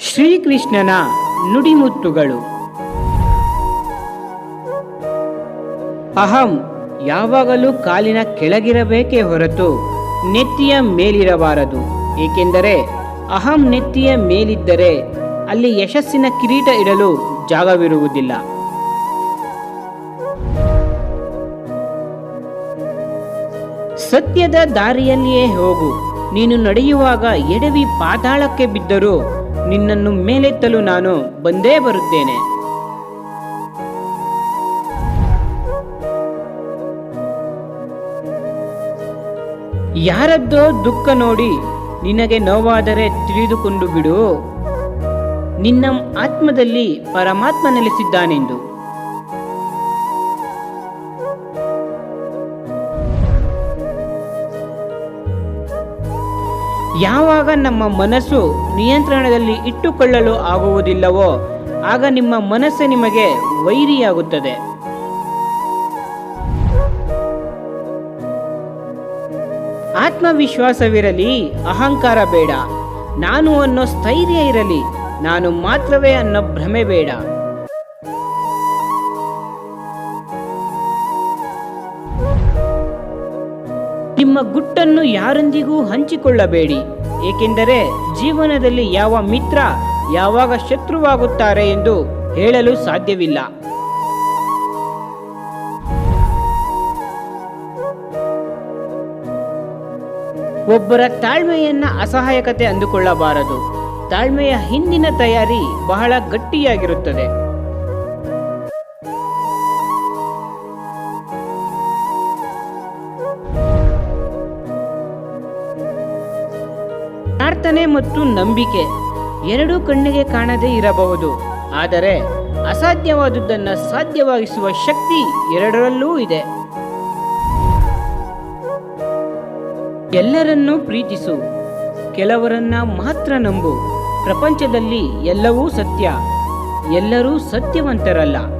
ಶ್ರೀಕೃಷ್ಣನ ನುಡಿಮುತ್ತುಗಳು. ಅಹಂ, ಯಾವಾಗಲೂ ಕಾಲಿನ ಕೆಳಗಿರಬೇಕೇ ಹೊರತು ನೆತ್ತಿಯ ಮೇಲಿರಬಾರದು. ಏಕೆಂದರೆ ಅಹಂ ನೆತ್ತಿಯ ಮೇಲಿದ್ದರೆ ಅಲ್ಲಿ ಯಶಸ್ಸಿನ ಕಿರೀಟ ಇಡಲು ಜಾಗವಿರುವುದಿಲ್ಲ. ಸತ್ಯದ ದಾರಿಯಲ್ಲಿಯೇ ಹೋಗು. ನೀನು ನಡೆಯುವಾಗ ಎಡವಿ ಪಾತಾಳಕ್ಕೆ ಬಿದ್ದರೂ ನಿನ್ನನ್ನು ಮೇಲೆತ್ತಲು ನಾನು ಬಂದೇ ಬರುತ್ತೇನೆ. ಯಾರದ್ದೋ ದುಃಖ ನೋಡಿ ನಿನಗೆ ನೋವಾದರೆ ತಿಳಿದುಕೊಂಡು ಬಿಡು. ನಿನ್ನ ಆತ್ಮದಲ್ಲಿ ಪರಮಾತ್ಮ ನೆಲೆಸಿದ್ದಾನೆಂದು. ಯಾವಾಗ ನಮ್ಮ ಮನಸ್ಸು ನಿಯಂತ್ರಣದಲ್ಲಿ ಇಟ್ಟುಕೊಳ್ಳಲು ಆಗುವುದಿಲ್ಲವೋ, ಆಗ ನಿಮ್ಮ ಮನಸ್ಸು ನಿಮಗೆ ವೈರಿಯಾಗುತ್ತದೆ. ಆತ್ಮವಿಶ್ವಾಸವಿರಲಿ, ಅಹಂಕಾರ ಬೇಡ. ನಾನು ಅನ್ನೋ ಸ್ಥೈರ್ಯ ಇರಲಿ, ನಾನು ಮಾತ್ರವೇ ಅನ್ನೋ ಭ್ರಮೆ ಬೇಡ. ನಿಮ್ಮ ಗುಟ್ಟನ್ನು ಯಾರೊಂದಿಗೂ ಹಂಚಿಕೊಳ್ಳಬೇಡಿ, ಏಕೆಂದರೆ ಜೀವನದಲ್ಲಿ ಯಾವ ಮಿತ್ರ ಯಾವಾಗ ಶತ್ರುವಾಗುತ್ತಾರೆ ಎಂದು ಹೇಳಲು ಸಾಧ್ಯವಿಲ್ಲ. ಒಬ್ಬರ ತಾಳ್ಮೆಯನ್ನ ಅಸಹಾಯಕತೆ ಅಂದುಕೊಳ್ಳಬಾರದು. ತಾಳ್ಮೆಯ ಹಿಂದಿನ ತಯಾರಿ ಬಹಳ ಗಟ್ಟಿಯಾಗಿರುತ್ತದೆ. ಪ್ರಾರ್ಥನೆ ಮತ್ತು ನಂಬಿಕೆ ಎರಡೂ ಕಣ್ಣಿಗೆ ಕಾಣದೇ ಇರಬಹುದು. ಆದರೆ ಅಸಾಧ್ಯವಾದುದನ್ನು ಸಾಧ್ಯವಾಗಿಸುವ ಶಕ್ತಿ ಎರಡರಲ್ಲೂ ಇದೆ. ಎಲ್ಲರನ್ನೂ ಪ್ರೀತಿಸು. ಕೆಲವರನ್ನ ಮಾತ್ರ ನಂಬು. ಪ್ರಪಂಚದಲ್ಲಿ ಎಲ್ಲವೂ ಸತ್ಯ. ಎಲ್ಲರೂ ಸತ್ಯವಂತರಲ್ಲ.